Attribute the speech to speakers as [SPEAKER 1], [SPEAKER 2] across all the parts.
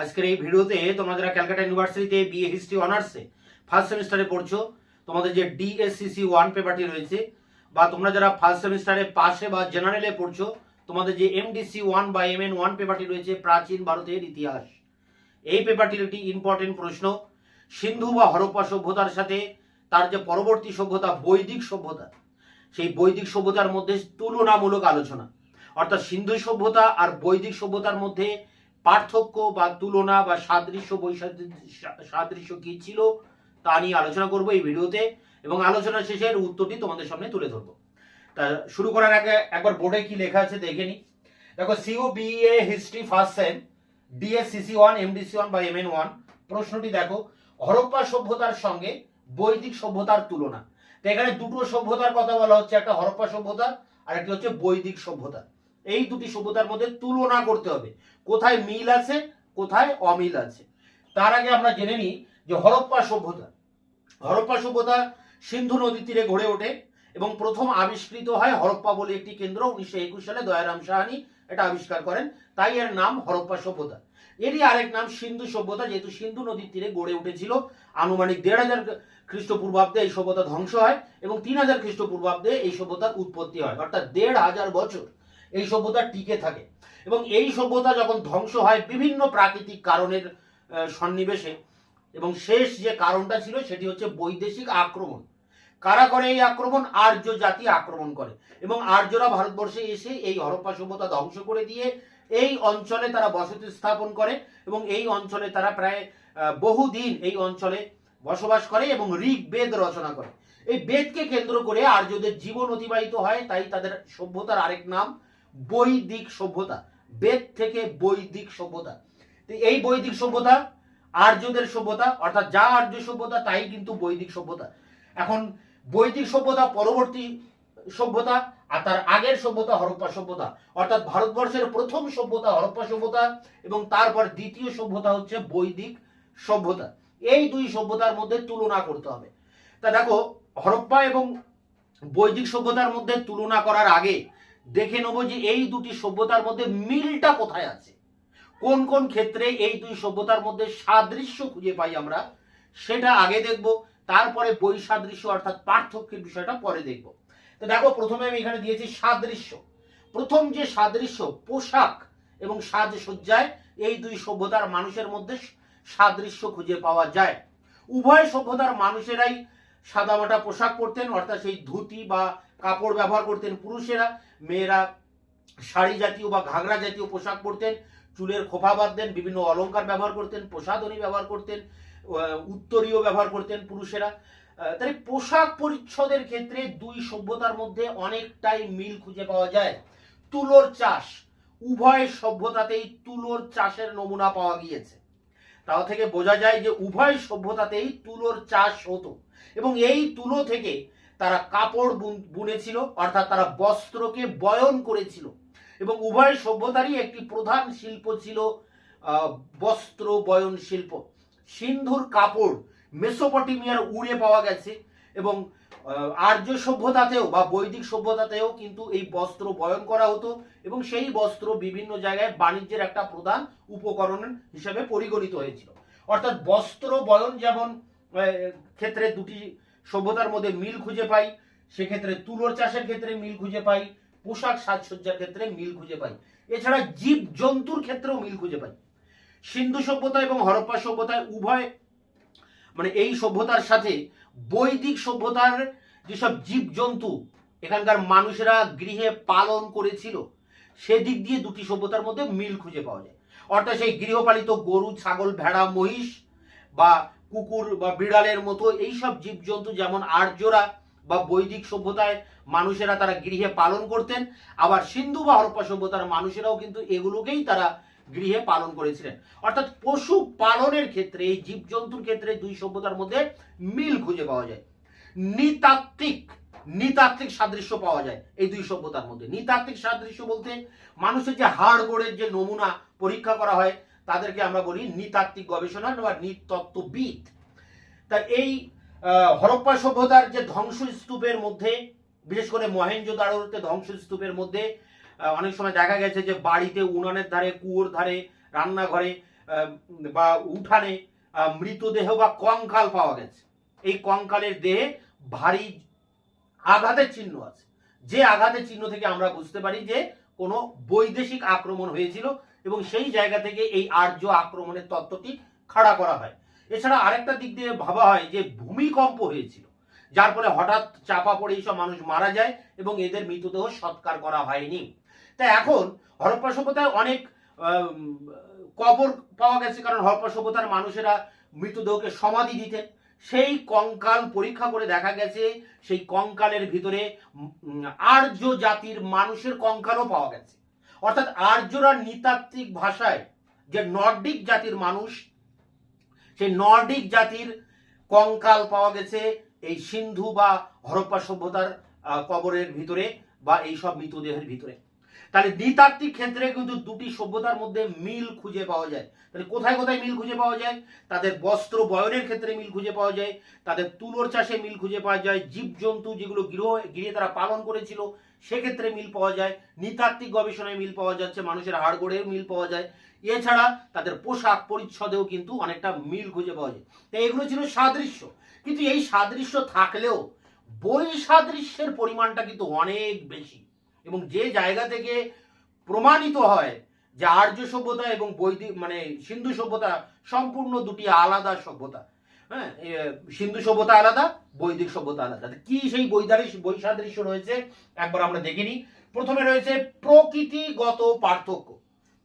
[SPEAKER 1] আজকের এই ভিডিওতে তোমরা যারা ক্যালকাটা ইউনিভার্সিটিতে বিএ হিস্ট্রি অনার্সে ফার্স্ট সেমিস্টারে পড়ছো, তোমাদের যে ডিএসসিসি ওয়ান পেপারটি রয়েছে, বা তোমরা যারা ফার্স্ট সেমিস্টারে পাশে বা জেনারেলে পড়ছো, তোমাদের যে এমডিসি ওয়ান বা এম এন ওয়ান পেপারটি রয়েছে প্রাচীন ভারতের ইতিহাস। এই পেপারটির একটি ইম্পর্টেন্ট প্রশ্ন। সিন্ধু বা হরপ্পা সভ্যতার সাথে তার যে পরবর্তী সভ্যতা, বৈদিক সভ্যতা, সেই বৈদিক সভ্যতার মধ্যে তুলনামূলক আলোচনা। অর্থাৎ সিন্ধু সভ্যতা আর বৈদিক সভ্যতার মধ্যে পার্থক্য বা তুলনা বা সাদৃশ্য সাদৃশ্য কি ছিল তা নিয়ে আলোচনা করব এই ভিডিওতে এবং আলোচনা শেষে এর উত্তরটি তোমাদের সামনে তুলে ধরবো। তা শুরু করার আগে একবার বোর্ডে কি লেখা আছে দেখে নি। দেখো CO BA history first sem, DSCC one, MDC one বা এমএন ওয়ান, প্রশ্নটি দেখো, হরপ্পা সভ্যতার সঙ্গে বৈদিক সভ্যতার তুলনা। তো এখানে দুটো সভ্যতার কথা বলা হচ্ছে, একটা হরপ্পা সভ্যতা আর একটি হচ্ছে বৈদিক সভ্যতা। এই দুটি সভ্যতার মধ্যে তুলনা করতে হবে। কোথায় মিল আছে, কোথায় অমিল আছে। তার আগে আমরা জেনে নিই যে হরপ্পা সভ্যতা হরপ্পা সভ্যতা সিন্ধু নদীর তীরে গড়ে ওঠে এবং প্রথম আবিষ্কৃত হয় হরপ্পা বলে একটি কেন্দ্র উনিশশো একুশ সালে দয়ারাম সাহানি এটা আবিষ্কার করেন। তাই এর নাম হরপ্পা সভ্যতা। এরই আরেক নাম সিন্ধু সভ্যতা, যেহেতু সিন্ধু নদীর তীরে গড়ে উঠেছিল। আনুমানিক দেড় হাজার খ্রিস্টপূর্বাব্দে এই সভ্যতা ধ্বংস হয় এবং তিন হাজার খ্রিস্টপূর্বাব্দে এই সভ্যতার উৎপত্তি হয়। অর্থাৎ দেড় হাজার বছর। এই সভ্যতা টিকে থাকে। এবং এই সভ্যতা যখন ধ্বংস হয় বিভিন্ন প্রাকৃতিক কারণের সন্নিবেশে, এবং শেষ যে কারণটা ছিল সেটি হচ্ছে বৈদেশিক আক্রমণ। কারা করে এই আক্রমণ? আর্য জাতি আক্রমণ করে। এবং আর্যরা ভারতবর্ষে এসে এই হরপ্পা সভ্যতা ধ্বংস করে দিয়ে এই অঞ্চলে তারা বসতি স্থাপন করে এবং এই অঞ্চলে তারা প্রায় বহুদিন এই অঞ্চলে বসবাস করে এবং ঋগ বেদ রচনা করে। এই বেদকে কেন্দ্র করে আর্যদের জীবন অতিবাহিত হয়, তাই তাদের সভ্যতার আরেক নাম বৈদিক সভ্যতা, বেদ থেকে বৈদিক সভ্যতা। এই বৈদিক সভ্যতা, আর্যদের সভ্যতা, অর্থাৎ যা আর্য সভ্যতা, তাই কিন্তু বৈদিক সভ্যতা। এখন বৈদিক সভ্যতা, পরবর্তী সভ্যতা, আর তার আগের সভ্যতা, হরপ্পা সভ্যতা। অর্থাৎ ভারতবর্ষের প্রথম সভ্যতা, হরপ্পা সভ্যতা, এবং তারপর দ্বিতীয় সভ্যতা হচ্ছে বৈদিক সভ্যতা। এই দুই সভ্যতার মধ্যে তুলনা করতে হবে। তা দেখো, হরপ্পা এবং বৈদিক সভ্যতার মধ্যে তুলনা করার আগে দেখে নেব যে এই দুটি সভ্যতার মধ্যে মিলটা কোথায় আছে। কোন কোন ক্ষেত্রে এই দুই সভ্যতার মধ্যে সাদৃশ্য খুঁজে পাই আমরা, সেটা আগে দেখব, তারপরে বৈসাদৃশ্য অর্থাৎ পার্থক্যের বিষয়টা পরে দেখব। তো দেখো, প্রথমে আমি এখানে দিয়েছি সাদৃশ্য। প্রথম যে সাদৃশ্য, পোশাক এবং সাজসজ্জায় এই দুই সভ্যতার মানুষের মধ্যে সাদৃশ্য খুঁজে পাওয়া যায়। উভয় সভ্যতার মানুষেরাই সাদামাটা পোশাক পরতেন, অর্থাৎ সেই ধুতি বা কাপড় ব্যবহার করতেন পুরুষেরা, মেয়েরা শাড়ি জাতীয় বা ঘাগরা জাতীয় পোশাক পরতেন, চুলের খোপা বাঁধতেন, বিভিন্ন অলংকার ব্যবহার করতেন প্রসাধনী ব্যবহার করতেন উত্তরীয় ব্যবহার করতেন পুরুষেরা। তাই পোশাক পরিচ্ছদের ক্ষেত্রে দুই সভ্যতার মধ্যে অনেকটাই মিল খুঁজে পাওয়া যায়। তুলোর চাষ, উভয় সভ্যতাতেই তুলোর চাষের নমুনা পাওয়া গিয়েছে। তাও থেকে বোঝা যায় যে উভয় সভ্যতাতেই তুলোর চাষ হতো এবং এই তুলো থেকে তারা কাপড় বুন- বুনেছিল, অর্থাৎ তারা বস্ত্রকে বয়ন করেছিল। এবং উভয় সভ্যতারই একটি প্রধান শিল্প ছিল বস্ত্র বয়ন শিল্প। সিন্ধুর কাপড় মেসোপটেমিয়ার উড়ে পাওয়া গেছে এবং আর্য সভ্যতাতেও বা বৈদিক সভ্যতাতেও কিন্তু এই বস্ত্র বয়ন করা হতো এবং সেই বস্ত্র বিভিন্ন জায়গায় বাণিজ্যের একটা প্রধান উপকরণ হিসেবে পরিগণিত হয়েছিল। অর্থাৎ বস্ত্র বয়ন যেমন ক্ষেত্রে দুটি সভ্যতার মধ্যে মিল খুঁজে পাই, সেক্ষেত্রে তুলোর চাষের ক্ষেত্রে মিল খুঁজে পাই, পোশাক সাজসজ্জার ক্ষেত্রে মিল খুঁজে পাই। এছাড়া জীব জন্তুর ক্ষেত্রেও মিল খুঁজে পাই। সিন্ধু সভ্যতা এবং হরপ্পা সভ্যতায় উভয় মানে এই সভ্যতার সাথে বৈদিক সভ্যতার যেসব জীব জন্তু এখানকার মানুষেরা গৃহে পালন করেছিল, সেদিক দিয়ে দুটি সভ্যতার মধ্যে মিল খুঁজে পাওয়া যায়। অর্থাৎ সেই গৃহপালিত গরু, ছাগল, ভেড়া, মহিষ বা কুকুর বা বিড়ালের মতো এইসব জীবজন্তু যেমন আর্যরা বা বৈদিক সভ্যতায় মানুষেরা তারা গৃহে পালন করতেন, আবার সিন্ধু বা হরপ্পা সভ্যতার মানুষেরাও কিন্তু এগুলোকেই তারা গৃহে পালন করেছিলেন। অর্থাৎ পশু পালনের ক্ষেত্রে, এই জীবজন্তুর ক্ষেত্রে দুই সভ্যতার মধ্যে মিল খুঁজে পাওয়া যায়। নৃতাত্ত্বিক নৃতাত্ত্বিক সাদৃশ্য পাওয়া যায় এই দুই সভ্যতার মধ্যে। নৃতাত্ত্বিক সাদৃশ্য বলতে মানুষের যে হাড় গোড়ের যে নমুনা পরীক্ষা করা হয় তাদেরকে আমরা বলি নৃতাত্ত্বিক গবেষণা বা নৃতত্ত্ববিদ। তা এই হরপ্পা সভ্যতার যে ধ্বংসস্তূপের মধ্যে, বিশেষ করে মহেঞ্জোদারোতে ধ্বংসস্তূপের মধ্যে অনেক সময় দেখা গেছে যে বাড়িতে উনানের ধারে, কুয়োর ধারে, রান্নাঘরে বা উঠানে মৃতদেহ বা কঙ্কাল পাওয়া গেছে। এই কঙ্কালের দেহে ভারী আঘাতের চিহ্ন আছে। যে আঘাতের চিহ্ন থেকে আমরা বুঝতে পারি যে কোনো বৈদেশিক আক্রমণ হয়েছিল এবং সেই জায়গা থেকে এই আর্য আক্রমণের তত্ত্বটি খাড়া করা হয়। এছাড়া আরেকটা দিক দিয়ে ভাবা হয় যে, ভূমিকম্প হয়েছিল। যার ফলে হঠাৎ চাপা পড়ে এইসব মানুষ মারা যায় এবং এদের মৃতদেহ সৎকার করা হয়নি। তা এখন হরপ্পা সভ্যতায় অনেক কবর পাওয়া গেছে কারণ হরপ্পা সভ্যতার মানুষেরা মৃতদেহকে সমাধি দিতেন। সেই কঙ্কাল পরীক্ষা করে দেখা গেছে, সেই কঙ্কালের ভিতরে আর্য জাতির মানুষের কঙ্কালও পাওয়া গেছে। অর্থাৎ আর্যরা নৃতাত্ত্বিক ভাষায় যে নর্ডিক জাতির মানুষ, সেই নর্ডিক জাতির কঙ্কাল পাওয়া গেছে এই সিন্ধু বা হরপ্পা সভ্যতার কবরের ভিতরে বা এইসব মৃতদেহের ভিতরে। তাহলে নৃতাত্ত্বিক ক্ষেত্রে কিন্তু দুটি সভ্যতার মধ্যে মিল খুঁজে পাওয়া যায়। তাহলে কোথায় কোথায় মিল খুঁজে পাওয়া যায়? তাদের বস্ত্র বয়নের ক্ষেত্রে মিল খুঁজে পাওয়া যায়। তাদের তুলোর চাষে মিল খুঁজে পাওয়া যায়। জীবজন্তু যেগুলো গৃহ, গৃহে তারা পালন করেছিল, সেক্ষেত্রে মিল পাওয়া যায়। নৃতাত্ত্বিক গবেষণায় মিল পাওয়া যাচ্ছে, মানুষের হাড়গোড়েও মিল পাওয়া যায়। এছাড়া তাদের পোশাক পরিচ্ছদেও কিন্তু অনেকটা মিল খুঁজে পাওয়া যায়। তাই এগুলো ছিল সাদৃশ্য। কিন্তু এই সাদৃশ্য থাকলেও বৈসাদৃশ্যের পরিমাণটা কিন্তু অনেক বেশি। এবং যে জায়গা থেকে প্রমাণিত হয় যে আর্য সভ্যতা এবং বৈদিক মানে সিন্ধু সভ্যতা সম্পূর্ণ দুটি আলাদা সভ্যতা। হ্যাঁ সিন্ধু সভ্যতা আলাদা, বৈদিক সভ্যতা আলাদা। কি সেই বৈদারিক বৈসাদৃশ্য রয়েছে, একবার আমরা দেখিনি প্রথমে রয়েছে প্রকৃতিগত পার্থক্য।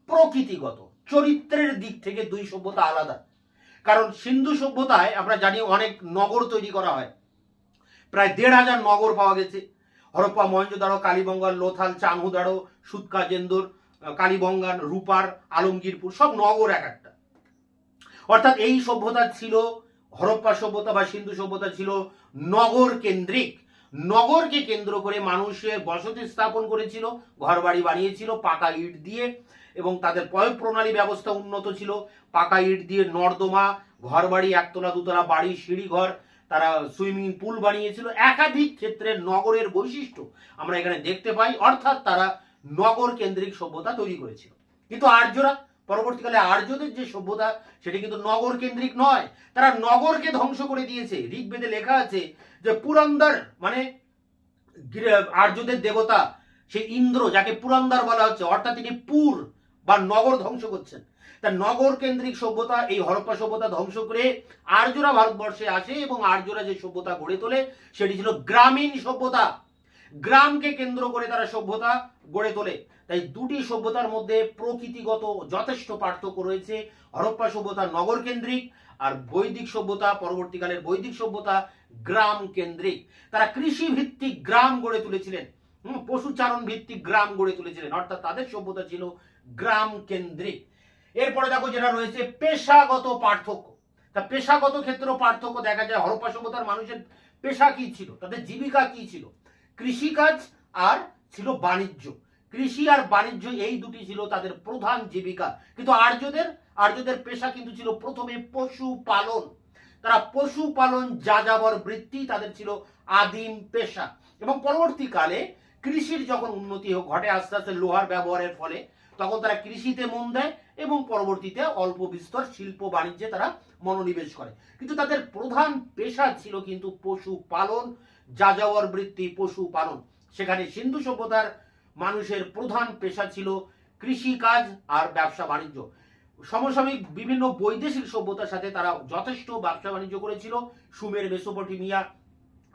[SPEAKER 1] প্রকৃতিগত, চরিত্রের দিক থেকে দুই সভ্যতা আলাদা। কারণ সিন্ধু সভ্যতায় আমরা জানি অনেক নগর তৈরি করা হয়। প্রায় দেড় হাজার নগর পাওয়া গেছে। হরপ্পা মহেঞ্জোদারো কালীবঙ্গান লোথাল চানহুদারো সুৎকাজেন্দর কালীবঙ্গান রূপার, আলমগীরপুর, সব নগর এক একটা। অর্থাৎ এই সভ্যতা ছিল, হরপ্পা সভ্যতা বা সিন্ধু সভ্যতা ছিল নগর কেন্দ্রিক। নগরকে কেন্দ্র করে মানুষের বসতি স্থাপন করেছিল, ঘরবাড়ি বানিয়েছিল, পাকা ইট দিয়ে, এবং তাদের পয় প্রণালী ব্যবস্থা উন্নত ছিল। পাকা ইট দিয়ে নর্দমা, ঘরবাড়ি, একতলা, দুতলা, বাড়ি সিঁড়ি ঘর তারা সুইমিং পুল বানিয়েছিল। একাধিক ক্ষেত্রে নগরের বৈশিষ্ট্য আমরা এখানে দেখতে পাই। অর্থাৎ তারা নগর কেন্দ্রিক সভ্যতা তৈরি করেছিল। কিন্তু আর্যরা, পরবর্তীকালে আর্যদের যে সভ্যতা, সেটি কিন্তু নগর কেন্দ্রিক নয়। তারা নগরকে ধ্বংস করে দিয়েছে। ঋগ্বেদে লেখা আছে যে পুরন্দর মানে আর্যদের দেবতা, সেই ইন্দ্র, যাকে পুরন্দর বলা হচ্ছে, অর্থাৎ তিনি পুর বা নগর ধ্বংস করছেন। তা নগর কেন্দ্রিক সভ্যতা, এই হরপ্পা সভ্যতা ধ্বংস করে আর্যরা ভারতবর্ষে আসে এবং আর্যরা যে সভ্যতা গড়ে তোলে, সেটি ছিল গ্রামীণ সভ্যতা। গ্রামকে কেন্দ্র করে তারা সভ্যতা গড়ে তোলে। তাই দুটি সভ্যতার মধ্যে প্রকৃতিগত যথেষ্ট পার্থক্য রয়েছে। হরপ্পা সভ্যতা নগর কেন্দ্রিক আর বৈদিক সভ্যতা, পরবর্তীকালের বৈদিক সভ্যতা গ্রাম কেন্দ্রিক। তারা কৃষি ভিত্তিক গ্রাম গড়ে তুলেছিলেন। পশুচারণ ভিত্তিক গ্রাম গড়ে তুলেছিলেন। অর্থাৎ তাদের সভ্যতা ছিল গ্রাম কেন্দ্রিক। এরপরে দেখো যেটা রয়েছে, পেশাগত পার্থক্য। তা পেশাগত ক্ষেত্রে পার্থক্য দেখা যায়। হরপ্পা সভ্যতার মানুষের পেশা কি ছিল? তাদের জীবিকা কি ছিল? কৃষিকাজ আর ছিল বাণিজ্য। কৃষি আর বাণিজ্য এই দুটি ছিল তাদের প্রধান জীবিকা। কিন্তু আর্যদের আর্যদের পেশা কিন্তু ছিল প্রথমে পশু পালন তারা পশু পালন যাযাবর বৃত্তি তাদের ছিল আদিম পেশা। এবং পরবর্তীকালে কৃষির যখন উন্নতি ঘটে আস্তে আস্তে লোহার ব্যবহারের ফলে তখন তারা কৃষিতে মন দেয় এবং পরবর্তীতে অল্প বিস্তর শিল্প বাণিজ্যে তারা মনোনিবেশ করে। কিন্তু তাদের প্রধান পেশা ছিল কিন্তু পশু পালন যাযাবর বৃত্তি পশু পালন সেখানে সিন্ধু সভ্যতার মানুষের প্রধান পেশা ছিল কৃষিকাজ আর ব্যবসা বাণিজ্য। সমসাময়িক বিভিন্ন বৈদেশিক সভ্যতার সাথে তারা যথেষ্ট ব্যবসা বাণিজ্য করেছিল। সুমের, মেসোপটেমিয়া,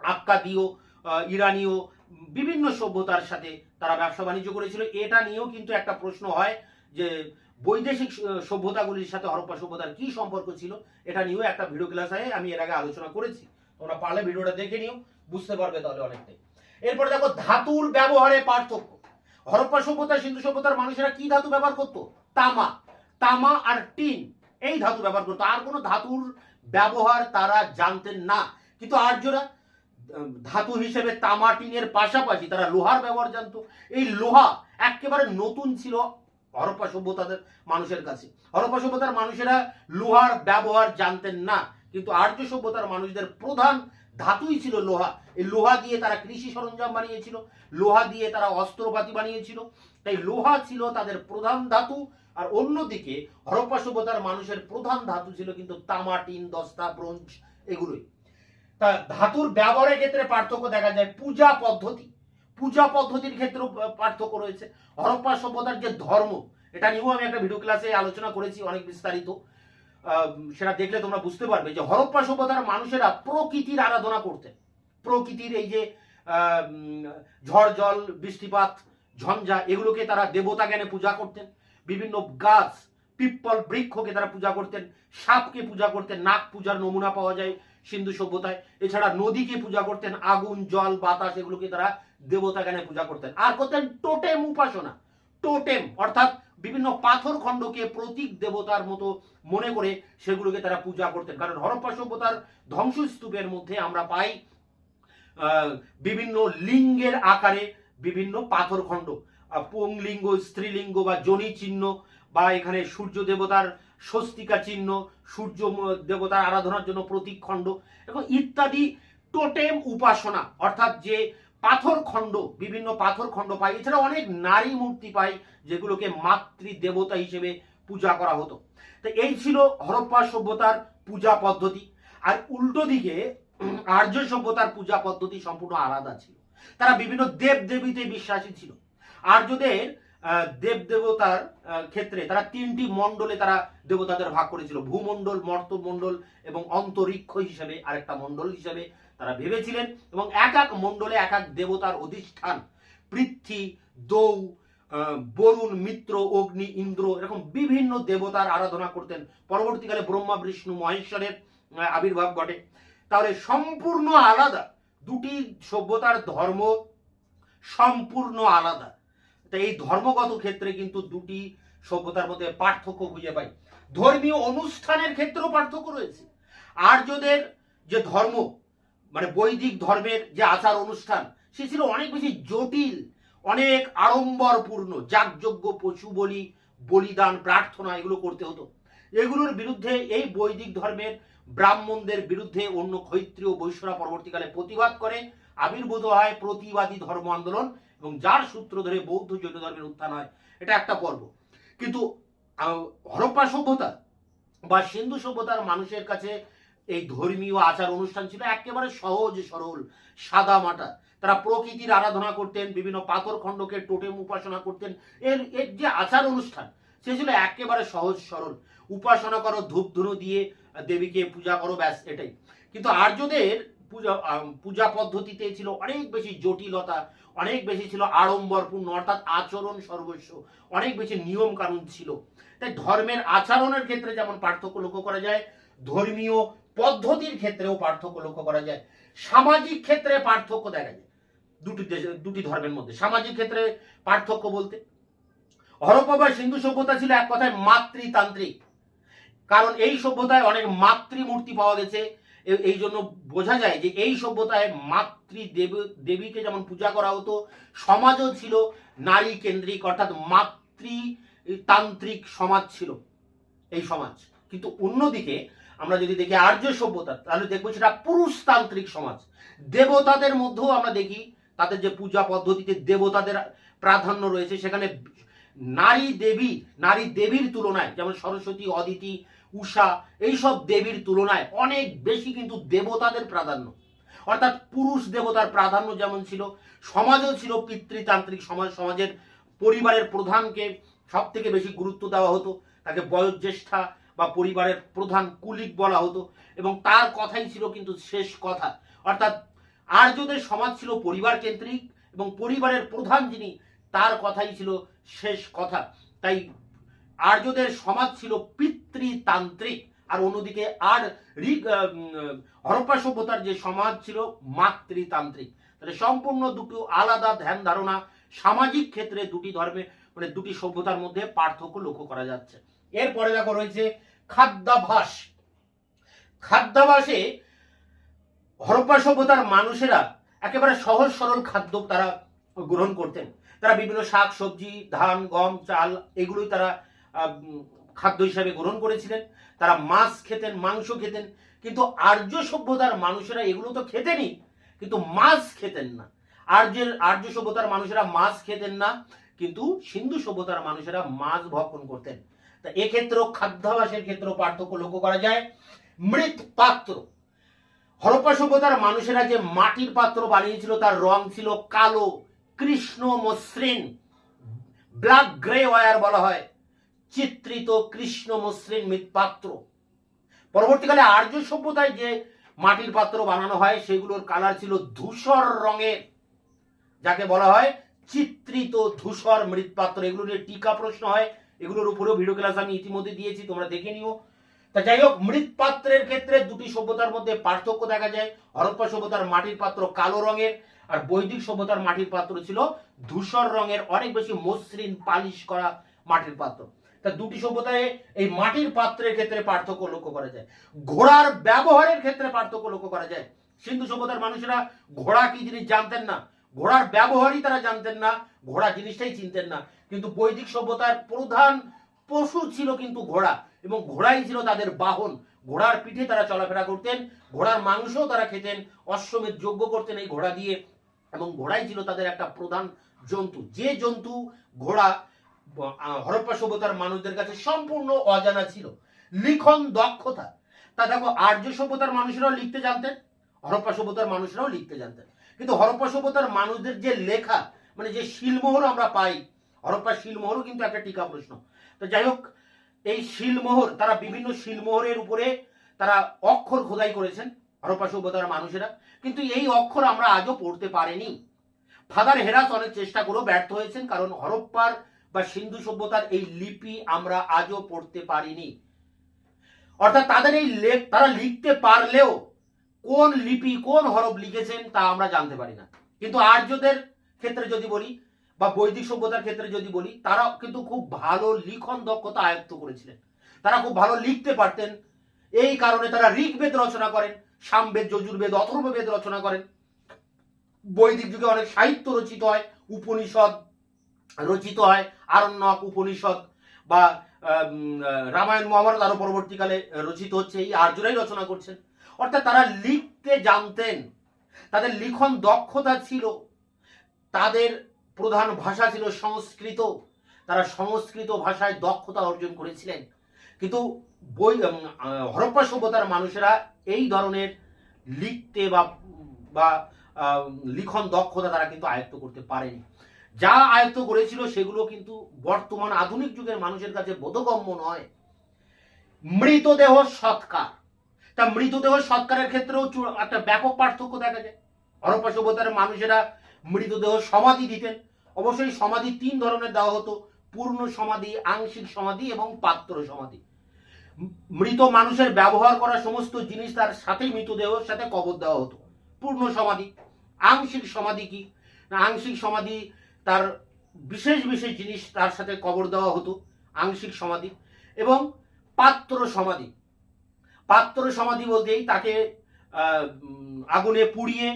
[SPEAKER 1] আক্কাদীয় ইরানীয় বিভিন্ন সভ্যতার সাথে তারা ব্যবসা বাণিজ্য করেছিল। এটা নিয়েও কিন্তু একটা প্রশ্ন হয় যে বৈদেশিক সভ্যতাগুলির সাথে হরপ্পা সভ্যতার কি সম্পর্ক ছিল, এটা নিয়েও একটা ভিডিও ক্লাস ক্লাসে আমি এর আগে আলোচনা করেছি। তোমরা পারলে ভিডিওটা দেখে নিও, বুঝতে পারবে তাহলে অনেকটাই। এরপরে দেখো, ধাতুর ব্যবহারে পার্থক্য। হরপ্পা সভ্যতা, সিন্ধু সভ্যতার মানুষেরা কি ধাতু ব্যবহার করতো? তামা। তামা আর টিন, এই ধাতু ব্যবহার করতো। আর কোনো ধাতুর ব্যবহার তারা জানতেন না। কিন্তু আর্যরা ধাতু হিসেবে তামা টিনের পাশাপাশি তারা লোহার ব্যবহার জানতো। এই লোহা একেবারে নতুন ছিল হরপ্পা সভ্যতাদের মানুষের কাছে। হরপ্পা সভ্যতার মানুষেরা লোহার ব্যবহার জানতেন না, কিন্তু আর্য সভ্যতার মানুষদের প্রধান ধাতুই ছিল লোহা। এই লোহা দিয়ে তারা কৃষি সরঞ্জাম বানিয়েছিল, লোহা দিয়ে তারা অস্ত্রপাতি বানিয়েছিল। তাই লোহা ছিল তাদের প্রধান ধাতু, আর অন্যদিকে হরপ্পা সভ্যতার মানুষের প্রধান ধাতু ছিল কিন্তু তামা টিন দস্তা, ব্রোঞ্জ, এগুলোই। তা ধাতুর ব্যবহারের ক্ষেত্রে পার্থক্য দেখা যায়। পূজা পদ্ধতি। পূজা পদ্ধতির ক্ষেত্রেও পার্থক্য রয়েছে। হরপ্পা সভ্যতার যে ধর্ম, এটা নিয়েও আমি একটা ভিডিও ক্লাসে আলোচনা করেছি অনেক বিস্তারিত। সেটা দেখলে তোমরা বুঝতে পারবে যে হরপ্পা সভ্যতার মানুষেরা প্রকৃতির আরাধনা করতেন। প্রকৃতির এই যে ঝড় জল, বৃষ্টিপাত, ঝঞ্ঝা, এগুলোকে তারা দেবতা জ্ঞানে পূজা করতেন। বিভিন্ন গাছ, পিপ্পল, বৃক্ষকে তারা পূজা করতেন। সাপকে পূজা করতেন। নাক পূজার নমুনা পাওয়া যায়। সিন্ধু সভ্যতায়। এছাড়া নদীকে পূজা করতেন, আগুন, জল, বাতাস, এগুলোকে তারা দেবতা জ্ঞানে পূজা করতেন। আর করতেন টোটেম উপাসনা। টোটেম, অর্থাৎ বিভিন্ন পাথর খণ্ডকে প্রতীক দেবতার মতো মনে করে সেগুলোকে তারা পূজা করতেন। কারণ হরপ্পা সভ্যতার ধ্বংসস্তূপের মধ্যে আমরা পাই বিভিন্ন লিঙ্গের আকারে বিভিন্ন পাথর খণ্ড। পুংলিঙ্গ, স্ত্রীলিঙ্গ বা জনি চিহ্ন বা এখানে সূর্য দেবতার স্বস্তিকা চিহ্ন, সূর্য দেবতার আরাধনার জন্য প্রতীক খণ্ড এবং ইত্যাদি টোটেম উপাসনা, অর্থাৎ যে পাথর খণ্ড বিভিন্ন পাথর খণ্ড পাই এছাড়া অনেক নারী মূর্তি পাই যেগুলোকে মাতৃ দেবতা হিসেবে পূজা করা হতো। তো এই ছিল হরপ্পা সভ্যতার পূজা পদ্ধতি। আর উল্টো দিকে আর্য সভ্যতার পূজা পদ্ধতি সম্পূর্ণ আলাদা ছিল। তারা বিভিন্ন দেব দেবীতে বিশ্বাসী ছিল। আর্যদের আহ, দেব দেবতার ক্ষেত্রে তারা তিনটি মণ্ডলে তারা দেবতাদের ভাগ করেছিল। ভূমণ্ডল মর্তমণ্ডল এবং অন্তরিক্ষ হিসেবে আরেকটা মণ্ডল হিসেবে তারা ভেবেছিলেন এবং এক এক মণ্ডলে এক এক দেবতার অধিষ্ঠান। পৃথ্বী দৌ বরুণ মিত্র অগ্নি ইন্দ্র এরকম বিভিন্ন দেবতার আরাধনা করতেন। পরবর্তীকালে ব্রহ্মা বিষ্ণু মহেশ্বরের আবির্ভাব ঘটে। তাহলে সম্পূর্ণ আলাদা। দুটি সভ্যতার ধর্ম সম্পূর্ণ আলাদা। তো এই ধর্মগত ক্ষেত্রে কিন্তু দুটি সভ্যতার মধ্যে পার্থক্য খুঁজে পাই। ধর্মীয় অনুষ্ঠানের ক্ষেত্রেও পার্থক্য রয়েছে। আর্যদের যে ধর্ম মানে বৈদিক ধর্মের যে আচার অনুষ্ঠান, সে ছিল অনেক বেশি জটিল, অনেক আড়ম্বরপূর্ণ, যাগযজ্ঞ, পশু বলি, বলিদান, প্রার্থনা এগুলো করতে হতো। এগুলোর বিরুদ্ধে, এই বৈদিক ধর্মের ব্রাহ্মণদের বিরুদ্ধে অন্য ক্ষৈত্রীয় বৈশ্যরা পরবর্তীকালে প্রতিবাদ করে, আবির্ভূত হয় প্রতিবাদী ধর্ম আন্দোলন। এবং যার সূত্র ধরে বৌদ্ধ জৈন ধর্মের উত্থান হয়, এটা একটা পর্ব। কিন্তু হরপ্পা সভ্যতা বা সিন্ধু সভ্যতার মানুষের কাছে এই ধর্মীয় আচার অনুষ্ঠান ছিল একেবারে সহজ, সরল, সাদা মাটা। তারা প্রকৃতির আরাধনা করতেন, বিভিন্ন পাথর খণ্ডকে টোটেম উপাসনা করতেন। এর এর যে আচার অনুষ্ঠান, সে ছিল একেবারে সহজ, সরল। উপাসনা করো ধূপ ধুনো দিয়ে দেবীকে পূজা করো, ব্যাস, এটাই। কিন্তু আর্যদের পূজা পূজা পদ্ধতিতে ছিল অনেক বেশি জটিলতা অনেক বেশি ছিল আড়ম্বরপূর্ণ, অর্থাৎ আচরণ সর্বস্ব। অনেক বেশি নিয়ম কানুন ছিল। তাই ধর্মের আচরণের ক্ষেত্রে যেমন পার্থক্য লক্ষ্য করা যায়, ধর্মীয় পদ্ধতির ক্ষেত্রেও পার্থক্য লক্ষ্য করা যায়। সামাজিক ক্ষেত্রে পার্থক্য দেখা যায়। দুটি দুটি ধর্মের মধ্যে। সামাজিক ক্ষেত্রে পার্থক্য বলতে হরপ্পা বা সিন্ধু সভ্যতা ছিল এক কথায় মাতৃতান্ত্রিক। কারণ এই সভ্যতায় অনেক মাতৃমূর্তি পাওয়া গেছে। এই জন্য বোঝা যায় যে এই সভ্যতায় মাতৃ দেব, দেবীকে যেমন পূজা করা হতো, সমাজও ছিল নারী কেন্দ্রিক, অর্থাৎ মাতৃতান্ত্রিক সমাজ ছিল এই সমাজ। কিন্তু অন্যদিকে আমরা যদি দেখি আর্য সভ্যতা, তাহলে দেখব সেটা পুরুষতান্ত্রিক সমাজ। দেবতাদের মধ্যেও আমরা দেখি তাদের যে পূজা পদ্ধতিতে দেবতাদের প্রাধান্য রয়েছে। সেখানে নারী দেবী, নারী দেবীর তুলনায়, যেমন সরস্বতী, অদিতি উষা এইসব দেবীর তুলনায় অনেক বেশি কিন্তু দেবতাদের প্রাধান্য। অর্থাৎ পুরুষ দেবতার প্রাধান্য যেমন ছিল, সমাজও ছিল পিতৃতান্ত্রিক সমাজ, সমাজের পরিবারের প্রধানকে সব থেকে বেশি গুরুত্ব দেওয়া হতো, তাকে বয়োজ্যেষ্ঠা বা পরিবারের প্রধান কুলিক বলা হতো এবং তার কথাই ছিল কিন্তু শেষ কথা। অর্থাৎ আর্যদের সমাজ ছিল পরিবার কেন্দ্রিক এবং পরিবারের প্রধান যিনি, তার কথাই ছিল শেষ কথা। তাই আর্যদের সমাজ ছিল পিতৃতান্ত্রিক। আর অন্যদিকে আর ঋগ হরপ্পা সভ্যতার যে সমাজ ছিল মাতৃতান্ত্রিক। তাহলে সম্পূর্ণ দুটো আলাদা ধ্যান ধারণা। সামাজিক ক্ষেত্রে দুটি ধর্মে মানে দুটি সভ্যতার মধ্যে পার্থক্য লক্ষ্য করা যাচ্ছে। এরপরে দেখো রয়েছে খাদ্যাভাস। খাদ্যাভাসে হরপ্পা সভ্যতার মানুষেরা একেবারে সহজ সরল খাদ্য তারা গ্রহণ করতেন। তারা বিভিন্ন শাক, সবজি, ধান, গম, চাল, এগুলোই তারা খাদ্য হিসাবে গ্রহণ করেছিলেন। তারা মাছ খেতেন, মাংস খেতেন। কিন্তু আর্য সভ্যতার মানুষেরা এগুলো তো খেতেনই কিন্তু মাছ খেতেন না। আর্যের, আর্য সভ্যতার মানুষেরা মাছ খেতেন না, কিন্তু সিন্ধু সভ্যতার মানুষেরা মাছ ভক্ষণ করতেন। তা এক্ষেত্রেও খাদ্যাভাসের ক্ষেত্রেও পার্থক্য লক্ষ্য করা যায়। মৃৎ পাত্র। হরপ্পা সভ্যতার মানুষেরা যে মাটির পাত্র বানিয়েছিল, তার রং ছিল কালো, কৃষ্ণ মসৃণ, ব্ল্যাক গ্রে ওয়ার বলা হয়। চিত্রিত কৃষ্ণ মসৃণ মৃৎপাত্র পরবর্তীকালে আর্য সভ্যতায় যে মাটির পাত্র বানানো হয়, সেগুলোর কালার ছিল ধূসর রঙের, যাকে বলা হয় চিত্রিত ধূসর মৃৎপাত্র এগুলো নিয়ে টিকা প্রশ্ন হয়। এগুলোর উপরেও ভিডিও ক্লাস আমি ইতিমধ্যে দিয়েছি, তোমরা দেখে নিও। তা যাই হোক মৃৎপাত্রের ক্ষেত্রে দুটি সভ্যতার মধ্যে পার্থক্য দেখা যায়। হরপ্পা সভ্যতার মাটির পাত্র কালো রঙের আর বৈদিক সভ্যতার মাটির পাত্র ছিল ধূসর রঙের, অনেক বেশি মসৃণ, পালিশ করা মাটির পাত্র। তা দুটি সভ্যতায় এই মাটির পাত্রের ক্ষেত্রে পার্থক্য লক্ষ্য করা যায়। ঘোড়ার ব্যবহারের ক্ষেত্রে পার্থক্য লক্ষ্য করা যায়। সিন্ধু সভ্যতার মানুষেরা ঘোড়া কি জিনিস জানতেন না? ঘোড়ার ব্যবহারই তারা জানতেন না, ঘোড়া জিনিসটাই চিনতেন না। কিন্তু বৈদিক সভ্যতার প্রধান পশু ছিল কিন্তু ঘোড়া এবং ঘোড়াই ছিল তাদের বাহন। ঘোড়ার পিঠে তারা চলাফেরা করতেন, ঘোড়ার মাংসও তারা খেতেন, অশ্বমেধ যজ্ঞ করতেন এই ঘোড়া দিয়ে এবং ঘোড়াই ছিল তাদের একটা প্রধান জন্তু। যে জন্তু ঘোড়া হরপ্পা সভ্যতার মানুষদের কাছে সম্পূর্ণ অজানা ছিল। লিখন দক্ষতা। তা দেখো, আর্য সভ্যতার মানুষেরাও লিখতে জানতেন হরপ্পা সভ্যতার মানুষরাও লিখতে জানতেন। কিন্তু হরপ্পা সভ্যতার মানুষদের যে লেখা মানে যে শিলমোহর আমরা পাই, হরপ্পা শিলমোহরও কিন্তু একটা টিকা প্রশ্ন। তো যাই হোক, এই শিলমোহর, তারা বিভিন্ন শিলমোহরের উপরে তারা অক্ষর খোদাই করেছেন হরপ্পা সভ্যতার মানুষেরা। কিন্তু এই অক্ষর আমরা আজও পড়তে পারিনি। ফাদার হেরাস অনেক চেষ্টা করেও ব্যর্থ হয়েছেন, কারণ হরপ্পার বা সিন্ধু সভ্যতার এই লিপি আমরা আজও পড়তে পারিনি। অর্থাৎ তাদের এই লেখ তারা লিখতে পারলেও কোন লিপি, কোন হরফ লিখেছেন তা আমরা জানতে পারি না। কিন্তু আর্যদের ক্ষেত্রে যদি বলি বা বৈদিক সভ্যতার ক্ষেত্রে যদি বলি, তারা কিন্তু খুব ভালো লিখন দক্ষতা আয়ত্ত করেছিলেন। তারা খুব ভালো লিখতে পারতেন। এই কারণে তারা ঋগ্বেদ রচনা করেন, সামবেদ, যজুর্বেদ, অথর্ববেদ রচনা করেন। বৈদিক যুগে অনেক সাহিত্য রচিত হয়, উপনিষদ রচিত হয় আরণ্যক উপনিষদ বা রামায়ণ, মহাভারত আরও পরবর্তীকালে রচিত হচ্ছে। এই আর্যরাই রচনা করছেন। অর্থাৎ তারা লিখতে জানতেন। তাদের লিখন দক্ষতা ছিল। তাদের প্রধান ভাষা ছিল সংস্কৃত। তারা সংস্কৃত ভাষায় দক্ষতা অর্জন করেছিলেন। কিন্তু বই হরপ্পা সভ্যতার মানুষেরা এই ধরনের লিখতে বা বা লিখন দক্ষতা তারা কিন্তু আয়ত্ত করতে পারেনি। যা আয়ত্ত করেছিল সেগুলো কিন্তু বর্তমান আধুনিক যুগের মানুষের কাছে বোধগম্য নয়। মৃতদেহ সৎকার। তা মৃতদেহ সৎকারের ক্ষেত্রেও একটা ব্যাপক পার্থক্য দেখা যায়। হরপ্পা সভ্যতার মানুষেরা মৃতদেহ সমাধি দিতেন। অবশ্যই সমাধি তিন ধরনের দেওয়া হতো, পূর্ণ সমাধি, আংশিক সমাধি এবং পাত্র সমাধি। মৃত মানুষের ব্যবহার করা সমস্ত জিনিস তার সাথেই মৃতদেহের সাথে কবর দেওয়া হতো। পূর্ণ সমাধি, আংশিক সমাধি কি? আংশিক সমাধি তার বিশেষ বিশেষ জিনিস তার সাথে কবর দেওয়া হতো, আংশিক সমাধি এবং পাত্র সমাধি। পাত্র সমাধি বলতেই তাকে আগুনে পুড়িয়ে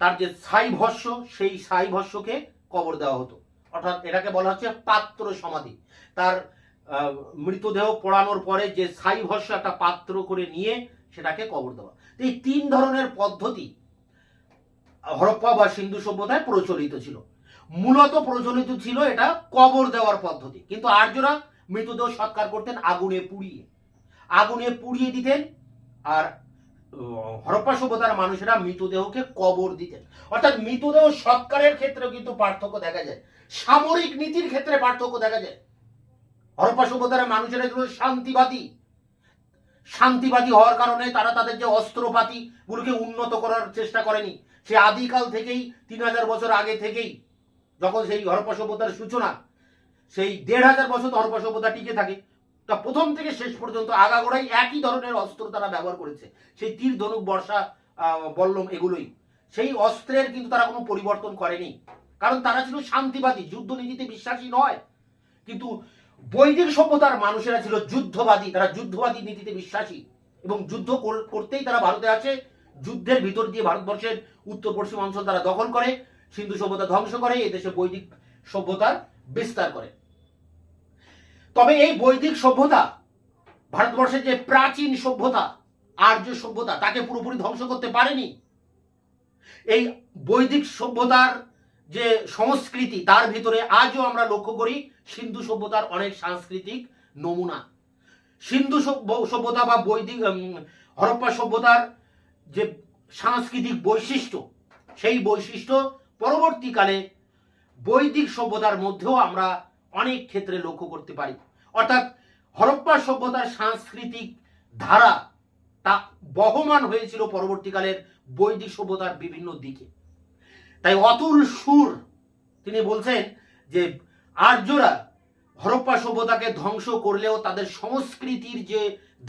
[SPEAKER 1] তার যে ছাই ভস্য, সেই ছাই ভস্যকে কবর দেওয়া হতো। অর্থাৎ এটাকে বলা হচ্ছে পাত্র সমাধি। তার মৃতদেহ পোড়ানোর পরে যে ছাই ভস্য একটা পাত্র করে নিয়ে সেটাকে কবর দেওয়া। এই তিন ধরনের পদ্ধতি হরপ্পা বা সিন্ধু সভ্যতায় প্রচলিত ছিল। মূলত প্রচলিত ছিল এটা কবর দেওয়ার পদ্ধতি। কিন্তু আর্যরা মৃতদেহ সৎকার করতেন আগুনে পুড়িয়ে। আগুনে পুড়িয়ে দিতেন আর হরপ্পা সভ্যতার মানুষেরা মৃতদেহকে কবর দিতেন। অর্থাৎ মৃতদেহ সৎকারের ক্ষেত্রেও কিন্তু পার্থক্য দেখা যায়। সামরিক নীতির ক্ষেত্রে পার্থক্য দেখা যায়। হরপ্পা সভ্যতার মানুষেরা ছিল শান্তিবাদী শান্তিবাদী হওয়ার কারণে তারা তাদের যে অস্ত্রপাতি গুলোকে উন্নত করার চেষ্টা করেনি, সে আদিকাল থেকেই, তিন হাজার বছর আগে থেকেই যখন সেই হরপ্পা সভ্যতার সূচনা, সেই দেড় হাজার বছর হরপ্পা সভ্যতা টিকে থাকে, তা প্রথম থেকে শেষ পর্যন্ত আগাগোড়াই একই ধরনের অস্ত্র তারা ব্যবহার করেছে। সেই তীর, ধনুক, বর্ষা বল্লম এগুলোই। সেই অস্ত্রের কিন্তু তারা কোনো পরিবর্তন করেনি। কারণ তারা ছিল শান্তিবাদী যুদ্ধ নীতিতে বিশ্বাসী নয়। কিন্তু বৈদিক সভ্যতার মানুষেরা ছিল যুদ্ধবাদী, তারা যুদ্ধবাদী নীতিতে বিশ্বাসী। এবং যুদ্ধ কর- করতেই তারা ভারতে আছে। যুদ্ধের ভিতর দিয়ে ভারতবর্ষের উত্তর পশ্চিম অঞ্চল তারা দখল করে। সিন্ধু সভ্যতা ধ্বংস করে এদেশে বৈদিক সভ্যতার বিস্তার করে। তবে এই বৈদিক সভ্যতা ভারতবর্ষের যে প্রাচীন সভ্যতা, আর্য সভ্যতা, তাকে পুরোপুরি ধ্বংস করতে পারেনি, এই বৈদিক সভ্যতার যে সংস্কৃতি, তার ভিতরে আজও আমরা লক্ষ্য করি সিন্ধু সভ্যতার অনেক সাংস্কৃতিক নমুনা। সিন্ধু সভ্য- সভ্যতা বা বৈদিক হরপ্পা সভ্যতার যে সাংস্কৃতিক বৈশিষ্ট্য, সেই বৈশিষ্ট্য পরবর্তীকালে বৈদিক সভ্যতার মধ্যেও আমরা অনেক ক্ষেত্রে লক্ষ্য করতে পারি। অর্থাৎ হরপ্পা সভ্যতার সাংস্কৃতিক ধারা তা বহমান হয়েছিল পরবর্তীকালের বৈদিক সভ্যতার বিভিন্ন দিকে। তাই অতুল সুর, তিনি বলছেন যে আর্যরা হরপ্পা সভ্যতাকে ধ্বংস করলেও তাদের সংস্কৃতির যে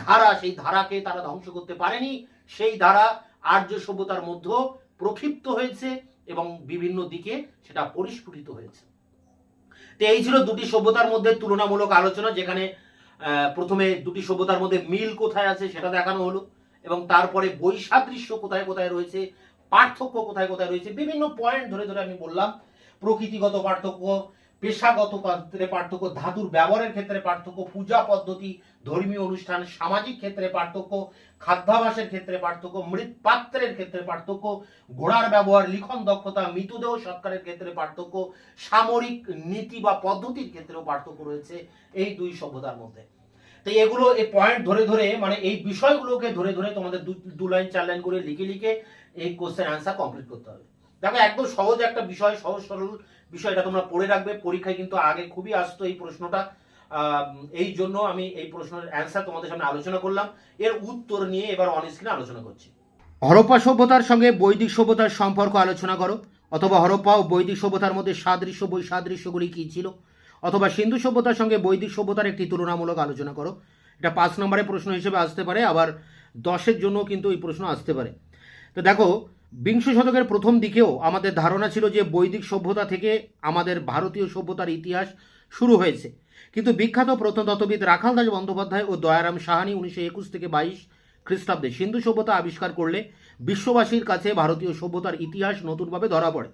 [SPEAKER 1] ধারা, সেই ধারাকে তারা ধ্বংস করতে পারেনি। সেই ধারা আর্য সভ্যতার মধ্যেও প্রক্ষিপ্ত হয়েছে। এবং বিভিন্ন দিকে সেটা পরিস্ফুটিত হয়েছে। তো এই ছিল দুটি সভ্যতার মধ্যে তুলনামূলক আলোচনা, যেখানে প্রথমে দুটি সভ্যতার মধ্যে মিল কোথায় আছে সেটা দেখানো হলো, এবং তারপরে বৈসাদৃশ্য কোথায় কোথায় রয়েছে, পার্থক্য কোথায় কোথায় রয়েছে, বিভিন্ন পয়েন্ট ধরে ধরে আমি বললাম, প্রকৃতিগত পার্থক্য পেশাগত ক্ষেত্রে পার্থক্য, ধাতুর ব্যবহারের ক্ষেত্রে পার্থক্য, পূজা পদ্ধতি, ধর্মীয় অনুষ্ঠান, সামাজিক ক্ষেত্রে পার্থক্য, খাদ্যাভাসের ক্ষেত্রে পার্থক্য, মৃৎপাত্রের ক্ষেত্রে পার্থক্য, ঘোড়ার ব্যবহার, লিখন দক্ষতা, মৃতদেহ সৎকারের ক্ষেত্রে পার্থক্য, সামরিক নীতি বা পদ্ধতির ক্ষেত্রেও পার্থক্য রয়েছে এই দুই সভ্যতার মধ্যে। তো এগুলো এই পয়েন্ট ধরে ধরে মানে এই বিষয়গুলোকে ধরে ধরে তোমাদের দু- লাইন চার লাইন করে লিখে লিখে এই কোশ্চেন অ্যান্সার কমপ্লিট করতে হবে। দেখো, একদম সহজ একটা বিষয়, সহজ সরল বিষয়টা তোমরা পড়ে রাখবে। পরীক্ষায় কিন্তু আগে খুবই আসতো এই প্রশ্নটা। এই জন্য আমি এই প্রশ্নের অ্যান্সার তোমাদের সামনে আলোচনা করলাম। এর উত্তর নিয়ে এবার অন স্ক্রিনে আলোচনা করছি। হরপ্পা সভ্যতার সঙ্গে বৈদিক সভ্যতার সম্পর্ক আলোচনা করো। অথবা হরপ্পা ও বৈদিক সভ্যতার মধ্যে সাদৃশ্য, বৈসাদৃশ্যগুলি কী ছিল? অথবা সিন্ধু সভ্যতার সঙ্গে বৈদিক সভ্যতার একটি তুলনামূলক আলোচনা করো। এটা পাঁচ নম্বরের প্রশ্ন হিসেবে আসতে পারে। আবার দশের জন্য কিন্তু এই প্রশ্ন আসতে পারে। তো দেখো বিংশ শতকের প্রথম দিকেও আমাদের ধারণা ছিল যে বৈদিক সভ্যতা থেকে আমাদের ভারতীয় সভ্যতার ইতিহাস শুরু হয়েছে। কিন্তু বিখ্যাত প্রত্নতত্ত্ববিদ রাখাল দাস বন্দ্যোপাধ্যায় ও দয়ারাম সাহানি উনিশশো একুশ থেকে বাইশ খ্রিস্টাব্দে সিন্ধু সভ্যতা আবিষ্কার করলে বিশ্ববাসীর কাছে ভারতীয় সভ্যতার ইতিহাস নতুনভাবে ধরা পড়ে।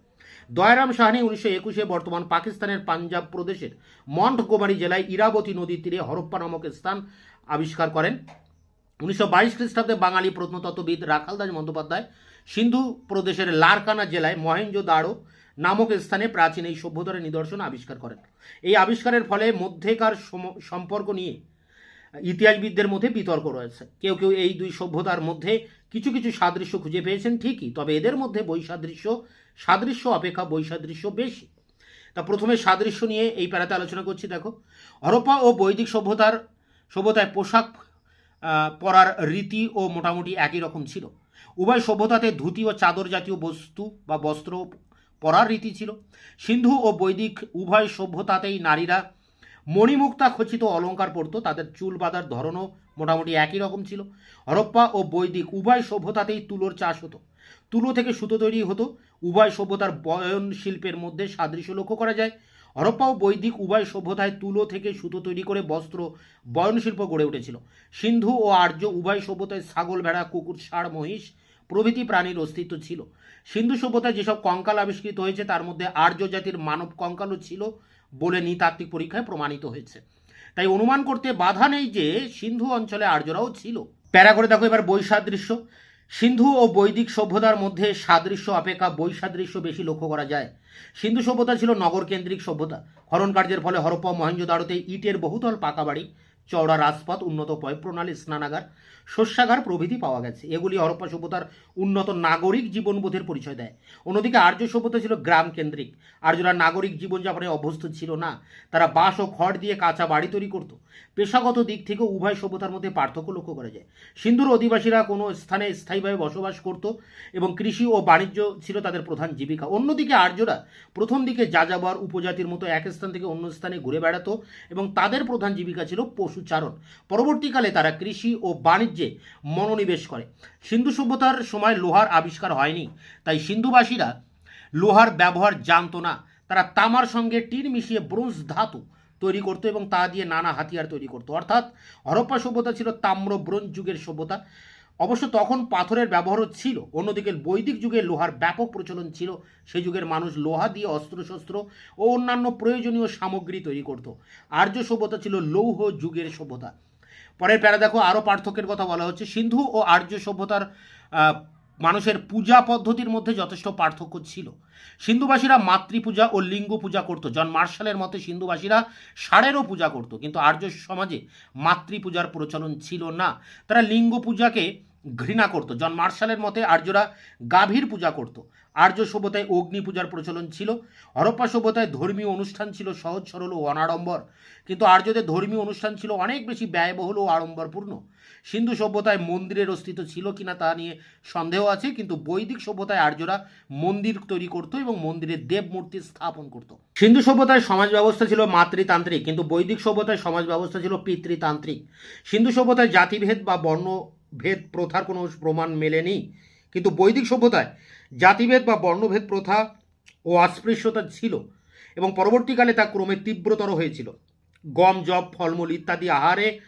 [SPEAKER 1] দয়ারাম সাহানি উনিশশো একুশে বর্তমান পাকিস্তানের পাঞ্জাব প্রদেশের মন্টগোমারি জেলায় ইরাবতী নদীর তীরে হরপ্পা নামক স্থান আবিষ্কার করেন। উনিশশো বাইশ খ্রিস্টাব্দে বাঙালি প্রত্নতত্ত্ববিদ রাখাল দাস বন্দ্যোপাধ্যায় সিন্ধু প্রদেশের লারকানা জেলায় মহেঞ্জো দাড়ো নামক স্থানে প্রাচীন এই সভ্যতার নিদর্শন আবিষ্কার করেন। এই আবিষ্কারের ফলে মধ্যেকার সম- সম্পর্ক নিয়ে ইতিহাসবিদদের মধ্যে বিতর্ক রয়েছে। কেউ কেউ এই দুই সভ্যতার মধ্যে কিছু কিছু সাদৃশ্য খুঁজে পেয়েছেন ঠিকই, তবে এদের মধ্যে বৈসাদৃশ্য, সাদৃশ্য অপেক্ষা বৈসাদৃশ্য বেশি। তা প্রথমে সাদৃশ্য নিয়ে এই প্যারাতে আলোচনা করছি, দেখো। হরপ্পা ও বৈদিক সভ্যতার, সভ্যতায় পোশাক পরার রীতি ও মোটামুটি একই রকম ছিল। উভয় সভ্যতাতে ধুতি ও চাদর জাতীয় বস্তু বা বস্ত্র পরার রীতি ছিল। সিন্ধু ও বৈদিক উভয় সভ্যতাতেই নারীরা মণিমুক্তা খচিত অলঙ্কার পরতো। তাদের চুল বাঁধার ধরনও মোটামুটি একই রকম ছিল। হরপ্পা ও বৈদিক উভয় সভ্যতাতেই তুলোর চাষ হতো। তুলো থেকে সুতো তৈরি হতো। উভয় সভ্যতার বয়ন শিল্পের মধ্যে সাদৃশ্য লক্ষ্য করা যায়। হরপ্পা ও বৈদিক উভয় সভ্যতায় তুলো থেকে সুতো তৈরি করে বস্ত্র বয়নশিল্প গড়ে উঠেছিল। সিন্ধু ও আর্য উভয় সভ্যতায় ছাগল, ভেড়া, কুকুর, ষাঁড়, মহিষ প্রভৃতি প্রাণীর অস্তিত্ব ছিল। সিন্ধু সভ্যতায় যেসব কঙ্কাল আবিষ্কৃত হয়েছে, তার মধ্যে আর্য জাতির মানব কঙ্কালও ছিল বলে নৃতাত্ত্বিক পরীক্ষায় প্রমাণিত হয়েছে। তাই অনুমান করতে বাধা নেই যে সিন্ধু অঞ্চলে আর্যরাও ছিল। প্যারা করে দেখো এবার বৈসাদৃশ্য। সিন্ধু ও বৈদিক সভ্যতার মধ্যে সাদৃশ্য অপেক্ষা বৈসাদৃশ্য বেশি লক্ষ্য করা যায়। সিন্ধু সভ্যতা ছিল নগরকেন্দ্রিক সভ্যতা। খনন কার্যের ফলে হরপ্পা মহেঞ্জোদারোতে ইটের বহুতল পাকা বাড়ি, চওড়া রাজপথ, উন্নত পয় প্রণালী স্নানাগার শস্যাগার প্রভৃতি পাওয়া গেছে। এগুলি হরপ্পা সভ্যতার উন্নত নাগরিক জীবনবোধের পরিচয় দেয়। অন্যদিকে আর্য সভ্যতা ছিল গ্রাম কেন্দ্রিক আর্যরা নাগরিক জীবনযাপনে অভ্যস্ত ছিল না। তারা বাঁশ ও খড় দিয়ে কাঁচা বাড়ি তৈরি করত। পেশাগত দিক থেকে উভয় সভ্যতার মধ্যে পার্থক্য লক্ষ্য করা যায়। সিন্ধুর অধিবাসীরা কোনো স্থানে স্থায়ীভাবে বসবাস করত এবং কৃষি ও বাণিজ্য ছিল তাদের প্রধান জীবিকা। অন্যদিকে আর্যরা প্রথম দিকে যাযাবর উপজাতির মতো এক স্থান থেকে অন্য স্থানে ঘুরে বেড়াতো এবং তাদের প্রধান জীবিকা ছিল পশুচারণ। পরবর্তীকালে তারা কৃষি ও বাণিজ্যে মনোনিবেশ করে। সিন্ধু সভ্যতার সময় লোহার আবিষ্কার হয়নি, তাই সিন্ধুবাসীরা লোহার ব্যবহার জানতো না। তারা তামার সঙ্গে টিন মিশিয়ে ব্রোঞ্জ ধাতু তৈরি করতো এবং তা দিয়ে নানা হাতিয়ার তৈরি করতো। অর্থাৎ হরপ্পা সভ্যতা ছিল তাম্র ব্রোঞ্জ যুগের সভ্যতা। অবশ্য তখন পাথরের ব্যবহারও ছিল, অন্যদিকে বৈদিক যুগে লোহার ব্যাপক প্রচলন ছিল। সেই যুগের মানুষ লোহা দিয়ে অস্ত্রশস্ত্র ও অন্যান্য প্রয়োজনীয় সামগ্রী তৈরি করত। আর্য সভ্যতা ছিল লৌহ যুগের সভ্যতা। পরের প্যারা দেখো আরও পার্থক্যের কথা বলা হচ্ছে। সিন্ধু ও আর্য সভ্যতার মানুষের পূজা পদ্ধতির মধ্যে যথেষ্ট পার্থক্য ছিল। সিন্ধুবাসীরা মাতৃপূজা ও লিঙ্গ পূজা করত। জন মার্শালের মতে, সিন্ধুবাসীরা ষাঁড়েরও পূজা করত, কিন্তু আর্য সমাজে মাতৃপূজার প্রচলন ছিল না। তারা লিঙ্গ পূজাকে ঘৃণা করত। জন মার্শালের মতে আর্যরা গাভীর পূজা করত। আর্য সভ্যতায় অগ্নি পূজার প্রচলন ছিল। হরপ্পা সভ্যতায় ধর্মীয় অনুষ্ঠান ছিল সহজ, সরল ও অনাড়ম্বর। কিন্তু আর্যদের ধর্মীয় অনুষ্ঠান ছিল অনেক বেশি ব্যয়বহুল ও আড়ম্বরপূর্ণ। সিন্ধু সভ্যতায় মন্দিরের অস্তিত্ব ছিল কিনা তা নিয়ে সন্দেহ আছে, কিন্তু বৈদিক সভ্যতায় আর্যরা মন্দির তৈরি করত এবং মন্দিরে দেব মূর্তি স্থাপন করত। সিন্ধু সভ্যতায় সমাজ ব্যবস্থা ছিল মাতৃতান্ত্রিক, কিন্তু বৈদিক সভ্যতায় সমাজ ব্যবস্থা ছিল পিতৃতান্ত্রিক। সিন্ধু সভ্যতায় জাতিভেদ বা বর্ণভেদ প্রথার কোনো প্রমাণ মেলেনি। কিন্তু বৈদিক সভ্যতায় জাতিভেদ বা বর্ণভেদ প্রথা ও অস্পৃশ্যতা ছিল এবং পরবর্তীকালে তা ক্রমে তীব্রতর হয়েছিল। গম জব ফলমূল ইত্যাদি আহারে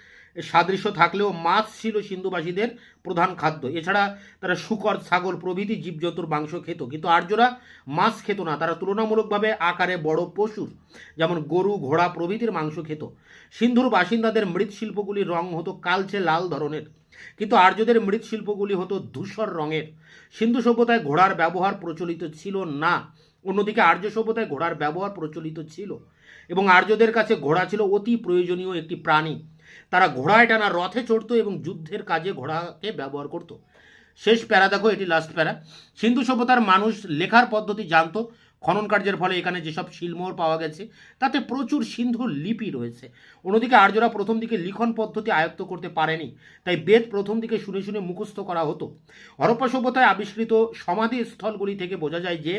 [SPEAKER 1] সাদৃশ্য থাকলেও মাছ ছিল সিন্ধুবাসীদের প্রধান খাদ্য। এছাড়া তারা শুকর, ছাগল প্রভৃতি জীবজন্তুর মাংস খেত। কিন্তু আর্যরা মাছ খেত না। তারা তুলনামূলকভাবে আকারে বড় পশুর, যেমন গরু, ঘোড়া প্রভৃতির মাংস খেত। সিন্ধুর বাসিন্দাদের মৃৎশিল্পগুলির রং হতো কালচে লাল ধরনের। কিন্তু আর্যদের মৃৎশিল্পগুলি হতো ধূসর রঙের। সিন্ধু সভ্যতায় ঘোড়ার ব্যবহার প্রচলিত ছিল না। অন্যদিকে আর্য সভ্যতায় ঘোড়ার ব্যবহার প্রচলিত ছিল এবং আর্যদের কাছে ঘোড়া ছিল অতি প্রয়োজনীয় একটি প্রাণী। তারা ঘোড়ায় টানা রথে চড়তো এবং যুদ্ধের কাজে ঘোড়াকে ব্যবহার করত। শেষ প্যারা, দেখো এটি লাস্ট প্যারা। সিন্ধু সভ্যতার মানুষ লেখার পদ্ধতি জানতো খনন কার্যের ফলে এখানে যেসব শিলমোহর পাওয়া গেছে, তাতে প্রচুর সিন্ধুর লিপি রয়েছে। অন্যদিকে আর্যরা প্রথম দিকে লিখন পদ্ধতি আয়ত্ত করতে পারেনি, তাই বেদ প্রথম দিকে শুনে শুনে মুখস্থ করা হতো। হরপ্পা সভ্যতায় আবিষ্কৃত সমাধি স্থলগুলি থেকে বোঝা যায় যে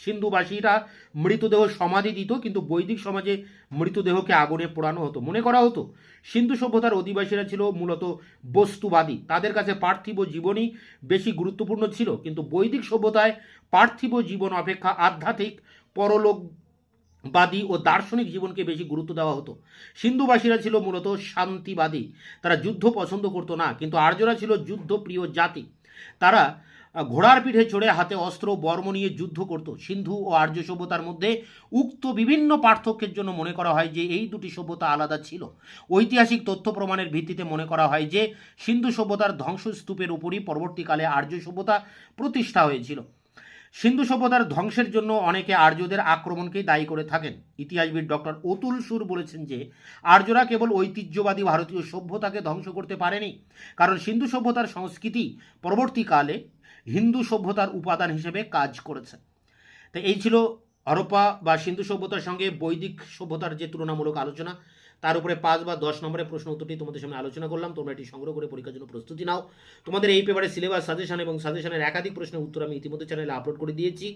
[SPEAKER 1] সিন্ধুবাসীরা মৃতদেহ সমাধি দিত, কিন্তু বৈদিক সমাজে মৃতদেহকে আগুনে পোড়ানো হতো। মনে করা হতো, সিন্ধু সভ্যতার অধিবাসীরা ছিল মূলত বস্তুবাদী। তাদের কাছে পার্থিব জীবনই বেশি গুরুত্বপূর্ণ ছিল, কিন্তু বৈদিক সভ্যতায় পার্থিব জীবন অপেক্ষা আধ্যাত্মিক, পরলোকবাদী ও দার্শনিক জীবনকে বেশি গুরুত্ব দেওয়া হতো। সিন্ধুবাসীরা ছিল মূলত শান্তিবাদী। তারা যুদ্ধ পছন্দ করতো না, কিন্তু আর্যরা ছিল যুদ্ধপ্রিয় জাতি। তারা ঘোড়ার পিঠে চড়ে হাতে অস্ত্র, বর্ম নিয়ে যুদ্ধ করত। সিন্ধু ও আর্য সভ্যতার মধ্যে উক্ত বিভিন্ন পার্থক্যের জন্য মনে করা হয় যে এই দুটি সভ্যতা আলাদা ছিল। ঐতিহাসিক তথ্য প্রমাণের ভিত্তিতে মনে করা হয় যে সিন্ধু সভ্যতার ধ্বংসস্তূপের উপরই পরবর্তীকালে আর্য সভ্যতা প্রতিষ্ঠা হয়েছিল। সিন্ধু সভ্যতার ধ্বংসের জন্য অনেকে আর্যদের আক্রমণকেই দায়ী করে থাকেন। ইতিহাসবিদ ডক্টর অতুল সুর বলেছেন যে, আর্যরা কেবল ঐতিহ্যবাদী ভারতীয় সভ্যতাকে ধ্বংস করতে পারেনি, কারণ সিন্ধু সভ্যতার সংস্কৃতি পরবর্তীকালে হিন্দু সভ্যতার উপাদান হিসেবে কাজ করেছে। তো এই ছিল হরপ্পা বা সিন্ধু সভ্যতার সঙ্গে বৈদিক সভ্যতার যে তুলনামূলক আলোচনা তার উপরে পাঁচ বা দশ নম্বরের প্রশ্ন উত্তরটি তোমাদের সামনে আলোচনা করলাম। তোমরা এটি সংগ্রহ করে পরীক্ষার জন্য প্রস্তুতি নাও। তোমাদের এই পেপারে সিলেবাস সাজেশন এবং সাজেশনের একাধিক প্রশ্নের উত্তর আমি ইতিমধ্যে চ্যানেলে আপলোড করে দিয়েছি।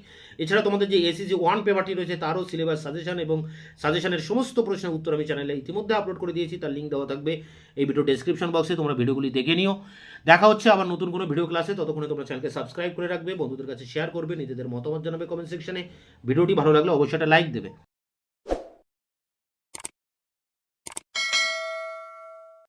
[SPEAKER 1] এছাড়া তোমাদের যে এসিসি ওয়ান পেপারটি রয়েছে, তারও সিলেবাস সাজেশন এবং সাজেশনের সমস্ত প্রশ্নের উত্তর আমি চ্যানেলে ইতিমধ্যে আপলোড করে দিয়েছি। তার লিঙ্ক দেওয়া থাকবে এই ভিডিও ডেসক্রিপশন বক্সে তোমরা ভিডিওগুলি দেখে নিও। দেখা হচ্ছে আবার নতুন কোনো ভিডিও ক্লাসে ততক্ষণে তোমরা চ্যানেলকে সাবস্ক্রাইব করে রাখবে। বন্ধুদের কাছে শেয়ার করবে। নিজেদের মতামত জানাবে কমেন্ট সেকশনে ভিডিওটি ভালো লাগলে অবশ্যই একটা লাইক দেবে।